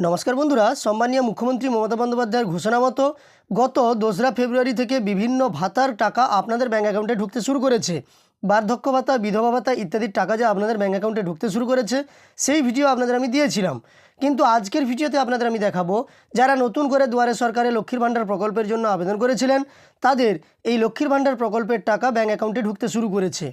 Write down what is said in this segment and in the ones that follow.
নমস্কার বন্ধুরা, সম্মানীয় মুখ্যমন্ত্রী মমতা বন্দ্যোপাধ্যায়ের ঘোষণা মতো গত দোসরা ফেব্রুয়ারি থেকে বিভিন্ন ভাতার টাকা আপনাদের ব্যাঙ্ক অ্যাকাউন্টে ঢুকতে শুরু করেছে। বার্ধক্য ভাতা, বিধবা ভাতা ইত্যাদির টাকা যা আপনাদের ব্যাঙ্ক অ্যাকাউন্টে ঢুকতে শুরু করেছে, সেই ভিডিও আপনাদের আমি দিয়েছিলাম। কিন্তু আজকের ভিডিওতে আপনাদের আমি দেখাবো, যারা নতুন করে দুয়ারে সরকারে লক্ষ্মীর ভাণ্ডার প্রকল্পের জন্য আবেদন করেছিলেন, তাদের এই লক্ষ্মীর ভাণ্ডার প্রকল্পের টাকা ব্যাঙ্ক অ্যাকাউন্টে ঢুকতে শুরু করেছে।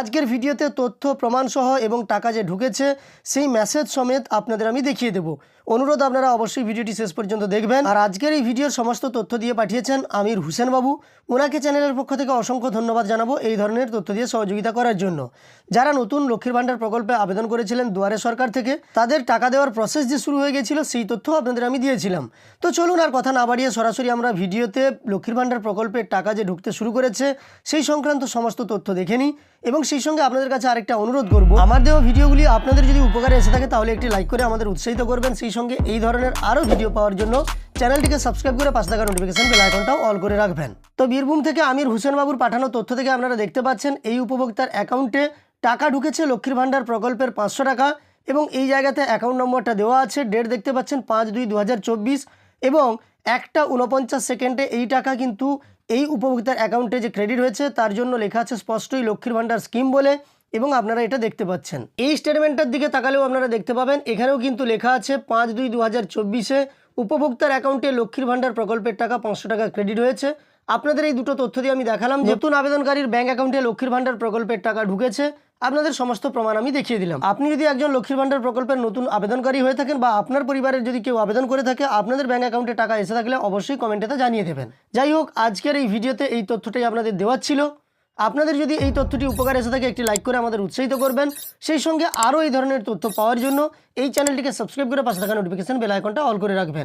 আজকের ভিডিওতে তথ্য, প্রমাণসহ এবং টাকা যে ঢুকেছে, সেই মেসেজ সমেত আপনাদের আমি দেখিয়ে দেব। অনুরোধ আপনারা অবশ্যই ভিডিওটি শেষ পর্যন্ত দেখবেন। আর আজকের এই ভিডিওর সমস্ত তথ্য দিয়ে পাঠিয়েছেন আমির হুসেন বাবু। ওনাকে চ্যানেলের পক্ষ থেকে অসংখ্য ধন্যবাদ জানাব এই ধরনের তথ্য দিয়ে সহযোগিতা করার জন্য। যারা নতুন লক্ষ্মীর ভাণ্ডার প্রকল্পে আবেদন করেছিলেন দুয়ারে সরকার থেকে, তাদের টাকা দেওয়ার প্রসেস যে শুরু হয়ে গেছিল, সেই তথ্য আপনাদের আমি দিয়েছিলাম। তো চলুন আর কথা না বাড়িয়ে সরাসরি আমরা ভিডিওতে লক্ষ্মীর ভাণ্ডার প্রকল্পের টাকা যে ঢুকতে শুরু করেছে, সেই সংক্রান্ত সমস্ত তথ্য দেখে নিই এবং সেই সঙ্গে আপনাদের কাছে আরেকটা অনুরোধ করব। আমার দেওয়া ভিডিওগুলি আপনাদের যদি উপকারে এসে থাকে, তাহলে একটি লাইক করে আমাদের উৎসাহিত করবেন। সেই সঙ্গে এই ধরনের আরও ভিডিও পাওয়ার জন্য চ্যানেলটিকে সাবস্ক্রাইব করে পাশে থাকা নোটিফিকেশন বেল আইকনটাও অল করে রাখবেন। তো বীরভূম থেকে আমির হোসেন বাবুর পাঠানো তথ্য থেকে আপনারা দেখতে পাচ্ছেন, এই উপভোক্তার অ্যাকাউন্টে টাকা ঢুকেছে লক্ষ্মীর ভাণ্ডার প্রকল্পের পাঁচশো টাকা এবং এই জায়গাতে অ্যাকাউন্ট নম্বরটা দেওয়া আছে। ডেট দেখতে পাচ্ছেন পাঁচ দুই দু এবং একটা উনপঞ্চাশ সেকেন্ডে এই টাকা কিন্তু এই উপভোক্তার অ্যাকাউন্টে যে ক্রেডিট হয়েছে, তার জন্য লেখা আছে স্পষ্টই লক্ষ্মীর ভাণ্ডার স্কিম বলে এবং আপনারা এটা দেখতে পাচ্ছেন। এই স্টেটমেন্টটার দিকে তাকালেও আপনারা দেখতে পাবেন, এখানেও কিন্তু লেখা আছে পাঁচ দুই দু হাজার চব্বিশে উপভোক্তার অ্যাকাউন্টে লক্ষ্মীর ভাণ্ডার প্রকল্পের টাকা পাঁচশো টাকা ক্রেডিট হয়েছে। আপনাদের এই দুটো তথ্য দিয়ে আমি দেখালাম। নতুন আবেদনকারীর ব্যাঙ্ক অ্যাকাউন্টে লক্ষ্মীর ভাণ্ডার প্রকল্পের টাকা ঢুকেছে। আপনাদের সমস্ত প্রমাণ আমি দেখিয়ে দিলাম। আপনি যদি একজন লক্ষ্মীর ভাণ্ডার প্রকল্পের নতুন আবেদনকারী হয়ে থাকেন বা আপনার পরিবারের যদি কেউ আবেদন করে থাকে আপনাদের ব্যাঙ্ক অ্যাকাউন্টে টাকা এসে থাকলে অবশ্যই কমেন্টে তা জানিয়ে দেবেন। যাই হোক আজকের এই ভিডিওতে এই তথ্যটাই আপনাদের দেওয়ার ছিল। আপনাদের যদি এই তথ্যটি উপকার এসে থাকে একটি লাইক করে আমাদের উৎসাহিত করবেন। সেই সঙ্গে আরও এই ধরনের তথ্য পাওয়ার জন্য এই চ্যানেলটিকে সাবস্ক্রাইব করে পাশে থাকা নোটিফিকেশন বেল আইকনটা অল করে রাখবেন।